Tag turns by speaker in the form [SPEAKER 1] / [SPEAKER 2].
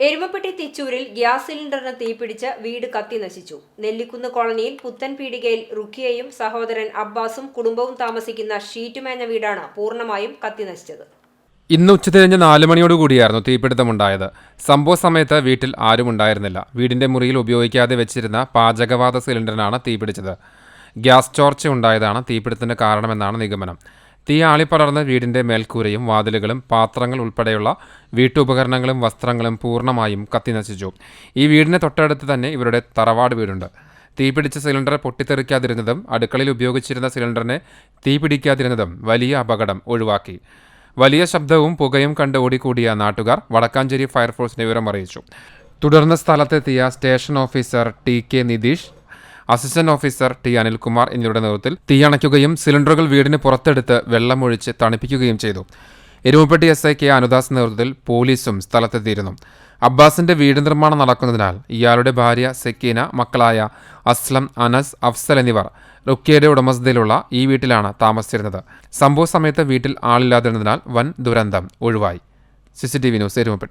[SPEAKER 1] Erumapetty തിച്ചൂരിൽ gas സിലിണ്ടറിന് തീപിടിച്ച് വീട് കത്തി നശിച്ചു. നെല്ലിക്കുന്ന് കോളനിയിൽ പുത്തൻ പീടികയിൽ റുക്കിയയും സഹോദരൻ അബ്ബാസും കുടുംബവും താമസിക്കുന്ന ഷീറ്റുമേഞ്ഞ വീടാണ് പൂർണമായും കത്തി നശിച്ചത്.
[SPEAKER 2] ഇന്ന് ഉച്ചതിരിഞ്ഞ് നാല് മണിയോടുകൂടിയായിരുന്നു തീപിടുത്തമുണ്ടായത്. സംഭവ സമയത്ത് വീട്ടിൽ ആരും ഉണ്ടായിരുന്നില്ല. വീടിന്റെ മുറിയിൽ ഉപയോഗിക്കാതെ വെച്ചിരുന്ന പാചകവാത സിലിണ്ടറിനാണ് തീപിടിച്ചത്. ഗ്യാസ് ചോർച്ച ഉണ്ടായതാണ് തീപിടുത്തത്തിന് കാരണമെന്നാണ് നിഗമനം. തീ വീടിന്റെ മേൽക്കൂരയും വാതിലുകളും പാത്രങ്ങൾ ഉൾപ്പെടെയുള്ള വീട്ടുപകരണങ്ങളും വസ്ത്രങ്ങളും പൂർണമായും കത്തിനശിച്ചു ഈ വീടിന് തൊട്ടടുത്ത് തന്നെ ഇവരുടെ തറവാട് വീടുണ്ട്. തീപിടിച്ച സിലിണ്ടർ പൊട്ടിത്തെറിക്കാതിരുന്നതും അടുക്കളയിൽ ഉപയോഗിച്ചിരുന്ന സിലിണ്ടറിനെ തീപിടിക്കാതിരുന്നതും വലിയ അപകടം ഒഴിവാക്കി. വലിയ ശബ്ദവും പുകയും കണ്ട് ഓടിക്കൂടിയ നാട്ടുകാർ വടക്കാഞ്ചേരി ഫയർഫോഴ്സിനെ വിവരം അറിയിച്ചു. തുടർന്ന് സ്ഥലത്തെത്തിയ station officer T K Nitheesh assistant officer T Anilkumar എന്നിവരുടെ നേതൃത്വത്തിൽ തീയണയ്ക്കുകയും സിലിണ്ടറുകൾ വീടിന് പുറത്തെടുത്ത് വെള്ളമൊഴിച്ച് തണുപ്പിക്കുകയും ചെയ്തു. Erumapetty S I K Anudas നേതൃത്വത്തിൽ പോലീസും സ്ഥലത്തെത്തിയിരുന്നു. അബ്ബാസിന്റെ വീട് നിർമ്മാണം നടക്കുന്നതിനാൽ ഇയാളുടെ ഭാര്യ സെക്കീന മക്കളായ അസ്ലം അനസ് അഫ്സൽ എന്നിവർ റുക്കിയയുടെ ഉടമസ്ഥതയിലുള്ള ഈ വീട്ടിലാണ് താമസിച്ചിരുന്നത്. സംഭവ സമയത്ത് വീട്ടിൽ ആളില്ലാതിരുന്നതിനാൽ വൻ ദുരന്തം ഒഴിവായി. CCTV news Erumapetty.